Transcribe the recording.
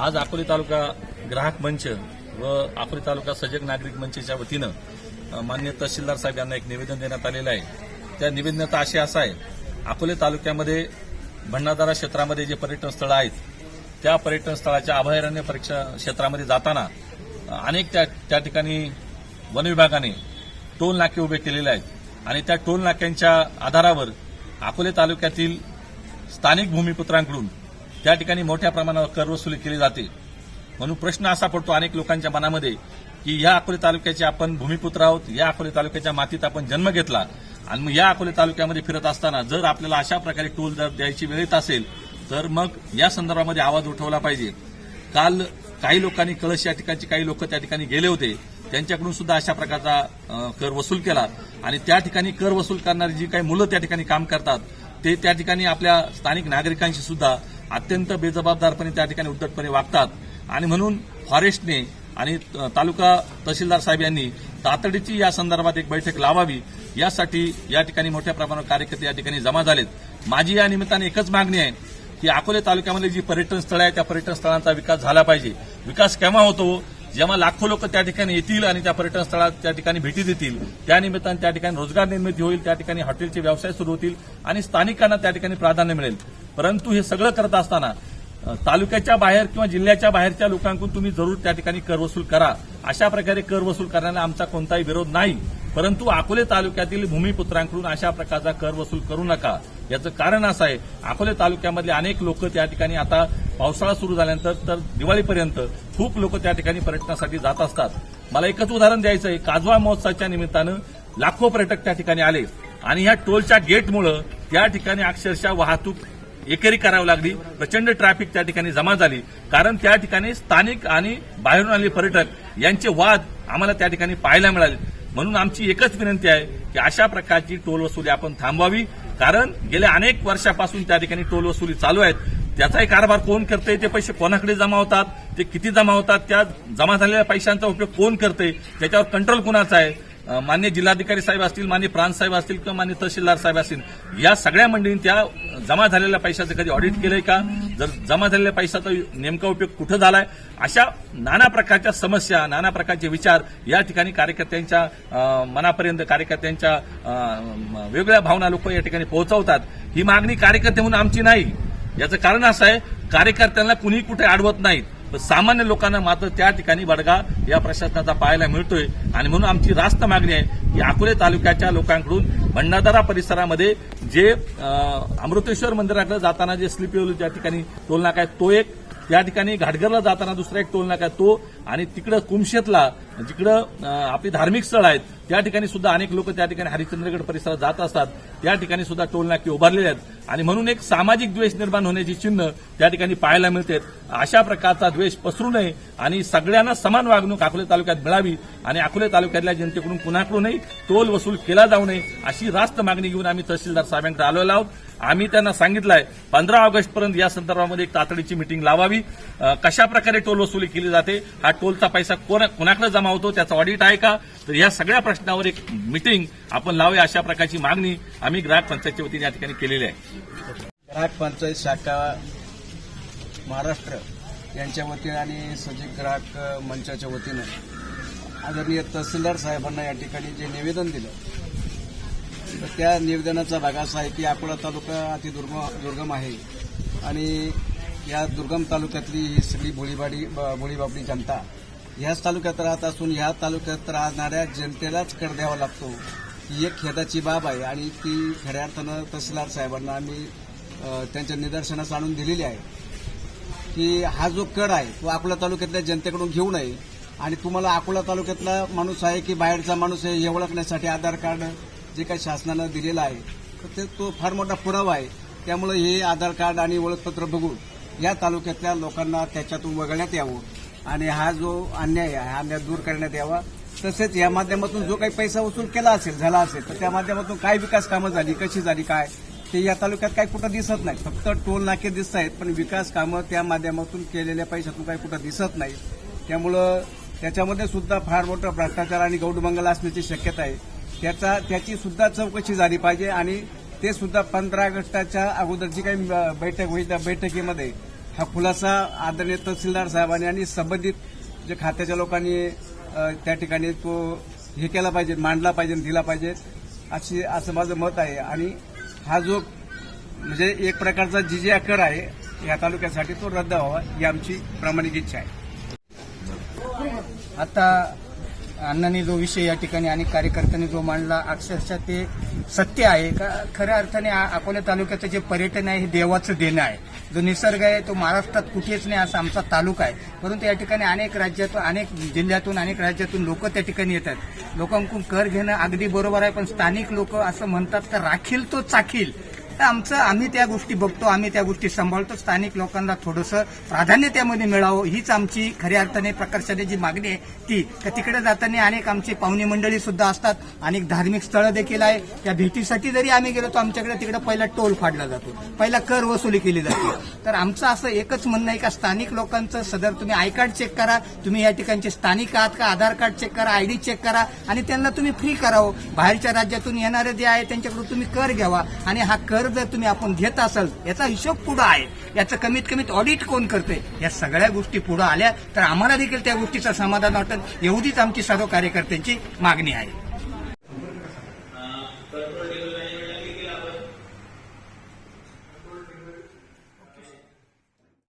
आज अकोले तालुका ग्राहक मंच व अकोले तालुका सजग नागरिक मंचच्या वतीनं मान्य तहसीलदार साहेब यांना एक निवेदन देण्यात आलेलं आहे. त्या निवेदनात असे असं आहे अकोले तालुक्यामध्ये भंडारदारा क्षेत्रामध्ये जे पर्यटन स्थळं आहेत त्या पर्यटन स्थळाच्या अभयारण्य परीक्षा क्षेत्रामध्ये जाताना अनेक त्या त्या ठिकाणी वन विभागाने टोल नाके उभे केलेले आहेत. आणि त्या टोल नाक्यांच्या आधारावर अकोले तालुक्यातील स्थानिक भूमिपुत्रांकडून त्या ठिकाणी मोठ्या प्रमाणावर कर वसुली केली जाते. म्हणून प्रश्न असा पडतो अनेक लोकांच्या मनामध्ये की या अकोले तालुक्याचे आपण भूमिपुत्र आहोत या अकोले तालुक्याच्या मातीत आपण जन्म घेतला आणि मग या अकोले तालुक्यामध्ये फिरत असताना जर आपल्याला अशा प्रकारे टोल जर द्यायची वेळ येत असेल तर मग या संदर्भामध्ये आवाज उठवला पाहिजे. काल काही लोकांनी कळश या ठिकाणचे काही लोक त्या ठिकाणी गेले होते त्यांच्याकडून सुद्धा अशा प्रकारचा कर वसूल केला. आणि त्या ठिकाणी कर वसूल करणारी जी काही मुलं त्या ठिकाणी काम करतात ते त्या ठिकाणी आपल्या स्थानिक नागरिकांशी सुद्धा अत्यंत बेजबाबदारपणे त्या ठिकाणी उद्धटपणे वागतात. आणि म्हणून फॉरेस्टने आणि तालुका तहसीलदार साहेब यांनी तातडीची या संदर्भात एक बैठक लावावी. यासाठी या ठिकाणी मोठ्या प्रमाणावर कार्यकर्ते या ठिकाणी जमा झालेत. माझी या निमित्ताने एकच मागणी आहे की अकोले तालुक्यामध्ये जी पर्यटन स्थळं आहेत त्या पर्यटन स्थळांचा विकास झाला पाहिजे. विकास केव्हा होतो? जेव्हा लाखो लोक त्या ठिकाणी येतील आणि त्या पर्यटन स्थळात त्या ठिकाणी भेटी देतील त्यानिमित्ताने त्या ठिकाणी रोजगार निर्मिती होईल त्या ठिकाणी हॉटेलचे व्यवसाय सुरू होतील आणि स्थानिकांना त्या ठिकाणी प्राधान्य मिळेल. परंतु हे सगळं करत असताना तालुक्याच्या बाहेर किंवा जिल्ह्याच्या बाहेरच्या लोकांकडून तुम्ही जरूर त्या ठिकाणी कर वसूल करा. अशा प्रकारे कर वसूल करण्याला आमचा कोणताही विरोध नाही. परंतु अकोले तालुक्यातील भूमिपुत्रांकडून अशा प्रकारचा कर वसूल करू नका. याचं कारण असं आहे अकोले तालुक्यामधले अनेक लोक त्या ठिकाणी आता पावसाळा सुरू झाल्यानंतर तर दिवाळीपर्यंत खूप लोक त्या ठिकाणी पर्यटनासाठी जात असतात. मला एकच उदाहरण द्यायचं आहे काजवा महोत्सवाच्या निमित्तानं लाखो पर्यटक त्या ठिकाणी आले. आणि ह्या टोलच्या गेटमुळं त्या ठिकाणी अक्षरशः वाहतूक एकेरी करावी लागली. प्रचंड ट्रॅफिक त्या ठिकाणी जमा झाली. कारण त्या ठिकाणी स्थानिक आणि बाहेरून आलेले पर्यटक यांचे वाद आम्हाला त्या ठिकाणी पाहायला मिळाले. म्हणून आमची एकच विनंती आहे की अशा प्रकारची टोल वसुली आपण थांबवावी. कारण गेल्या अनेक वर्षापासून त्या ठिकाणी टोल वसुली चालू आहेत. त्याचाही कारभार कोण करते ते पैसे कोणाकडे जमा होतात? ते किती जमा होतात? त्या जमा झालेल्या पैशांचा उपयोग कोण करते त्याच्यावर कंट्रोल कुणाचा आहे? मान्य जिल्हाधिकारी साहेब असतील मान्य प्रांत साहेब असतील किंवा मान्य तहसीलदार साहेब असतील या सगळ्या मंडळींनी त्या जमा झालेल्या पैशाचं कधी ऑडिट केलंय का? जर जमा झालेल्या पैशाचा नेमका उपयोग कुठं झालाय? अशा नाना प्रकारच्या समस्या नाना प्रकारचे विचार या ठिकाणी कार्यकर्त्यांच्या मनापर्यंत कार्यकर्त्यांच्या वेगवेगळ्या भावना लोक या ठिकाणी पोहोचवतात. ही मागणी कार्यकर्ते म्हणून आमची नाही. याचं कारण असं आहे कार्यकर्त्यांना कुणी कुठे अडवत नाहीत. सामान्य लोकांना मात्र त्या ठिकाणी बडगा या प्रशासनाचा पाहायला मिळतोय. आणि म्हणून आमची रास्त मागणी आहे की अकोले तालुक्याच्या लोकांकडून भंडारदारा परिसरामध्ये जे अमृतेश्वर मंदिराकडे जाताना जे स्लिपी ज्या ठिकाणी टोल नाका आहे तो एक. त्या ठिकाणी घाटघरला जाताना दुसरा एक टोल नाका आहे तो आणि तिकडं कुमशेतला जिकडं आपली धार्मिक स्थळ आहेत त्या ठिकाणी सुद्धा अनेक लोक त्या ठिकाणी हरिश्चंद्रगड परिसरात जात असतात. त्या ठिकाणी सुद्धा टोल नाके उभारलेले आहेत. आणि म्हणून एक सामाजिक द्वेष निर्माण होण्याची चिन्ह त्या ठिकाणी पाहायला मिळतात अशा प्रकारचा द्वेष पसरू नये आणि सगळ्यांना समान वागणूक अकोले तालुक्यात मिळावी आणि अकोले तालुक्यातल्या जनतेकडून कुणाकडूनही टोल वसूल केला जाऊ नये अशी रास्त मागणी घेऊन आम्ही तहसीलदार साहेबांकडे आलेलो आहोत. आम्ही त्यांना सांगितलंय पंधरा ऑगस्टपर्यंत या संदर्भामध्ये एक तातडीची मिटिंग लावावी. कशा प्रकारे टोल वसुली केली जाते हा टोलचा पैसा कोणा- कोणाकडे जमा होतो त्याचा ऑडिट आहे का? तर या सगळ्या प्रश्नावर एक मिटिंग आपण लावूया अशा प्रकारची मागणी आम्ही ग्राहक पंचायतच्या वतीने या ठिकाणी केलेली आहे. ग्राहक पंचायत शाखा महाराष्ट्र यांच्या वतीने आणि सजीव ग्राहक मंचाच्या वतीनं आदरणीय तहसीलदार साहेबांना या ठिकाणी जे निवेदन दिलं तर त्या निवेदनाचा भाग असा आहे की अकोला तालुका अति दुर्गम दुर्गम आहे. आणि या दुर्गम तालुक्यातली ही सगळी बोळीबाडी ब- बोळीबाबडी जनता ह्याच तालुक्यात राहत असून ह्या तालुक्यात राहणाऱ्या जनतेलाच कर द्यावा लागतो. ही एक खेदाची बाब आहे आणि ती खऱ्या अर्थानं तहसीलदार साहेबांना आम्ही त्यांच्या निदर्शनास आणून दिलेली आहे की हा जो कर आहे तो अकोला तालुक्यातल्या जनतेकडून घेऊ नये आणि तुम्हाला अकोला तालुक्यातला माणूस आहे की बाहेरचा माणूस आहे हे ओळखण्यासाठी आधार कार्ड जे काही शासनानं दिलेलं आहे तर ते तो फार मोठा पुरावा आहे. त्यामुळे हे आधार कार्ड आणि ओळखपत्र बघून या तालुक्यातल्या लोकांना त्याच्यातून वगळण्यात यावं. आणि हा जो अन्याय आहे हा अन्याय दूर करण्यात यावा. तसेच या माध्यमातून जो काही पैसा वसूल केला असेल झाला असेल तर त्या माध्यमातून काय विकास कामं झाली कशी झाली काय? ते या तालुक्यात काही कुठं दिसत नाही. फक्त टोल नाके दिसत आहेत पण विकास कामं त्या माध्यमातून केलेल्या पैशातून काही कुठं दिसत नाही. त्यामुळं त्याच्यामध्ये सुद्धा फार मोठा भ्रष्टाचार आणि गौडमंगल असण्याची शक्यता आहे. त्याचा त्याची सुद्धा चौकशी झाली पाहिजे आणि ते सुद्धा पंधरा ऑगस्टाच्या अगोदरची काही बैठक होईल त्या बैठकीमध्ये हा खुलासा आदरणीय तहसीलदार साहेबांनी आणि संबंधित जे खात्याच्या लोकांनी त्या ठिकाणी तो हे केला पाहिजे मांडला पाहिजे दिला पाहिजे अशी असं माझं मत आहे. आणि हा जो म्हणजे एक प्रकारचा जी जे अकर आहे या तालुक्यासाठी तो रद्द व्हावा ही आमची प्रामाणिक इच्छा आहे. आता अण्णांनी जो विषय या ठिकाणी अनेक कार्यकर्त्यांनी जो मांडला अक्षरशः ते सत्य आहे. का खऱ्या अर्थाने अकोला तालुक्याचं जे पर्यटन आहे हे देवाचं देणं आहे. जो निसर्ग आहे तो महाराष्ट्रात कुठेच नाही असा आमचा तालुका आहे. परंतु या ठिकाणी अनेक राज्यातून अनेक जिल्ह्यातून अनेक राज्यातून लोक त्या ठिकाणी येतात. लोकांकडून कर घेणं अगदी बरोबर आहे पण स्थानिक लोक असं म्हणतात का राखील तो चाखील. तर आमचं आम्ही त्या गोष्टी बघतो आम्ही त्या गोष्टी सांभाळतो. स्थानिक लोकांना थोडंसं प्राधान्य त्यामध्ये मिळावं हीच आमची खऱ्या अर्थाने प्रकर्षाने जी मागणी आहे ती. तर तिकडे जाताना अनेक आमची पाहुणे मंडळी सुद्धा असतात अनेक धार्मिक स्थळं देखील आहे. त्या भेटीसाठी जरी आम्ही गेलो तर आमच्याकडे तिकडे पहिला टोल फाडला जातो. पहिला कर वसुली केली जाते. तर आमचं असं एकच म्हणणं आहे का स्थानिक लोकांचं सदर तुम्ही आय कार्ड चेक करा तुम्ही या ठिकाणचे स्थानिक आहात का आधार कार्ड चेक करा आयडी चेक करा आणि त्यांना तुम्ही फ्री करावं. बाहेरच्या राज्यातून येणारे जे आहे त्यांच्याकडून तुम्ही कर घ्यावा. आणि हा कर जर तुम्ही आपण घेत असाल याचा हिशोब पुढं आहे. याचं कमीत कमीत ऑडिट कोण करते या सगळ्या गोष्टी पुढे आल्या तर आम्हाला देखील त्या गोष्टीचं समाधान वाटत एवढीच आमची सर्व कार्यकर्त्यांची मागणी आहे.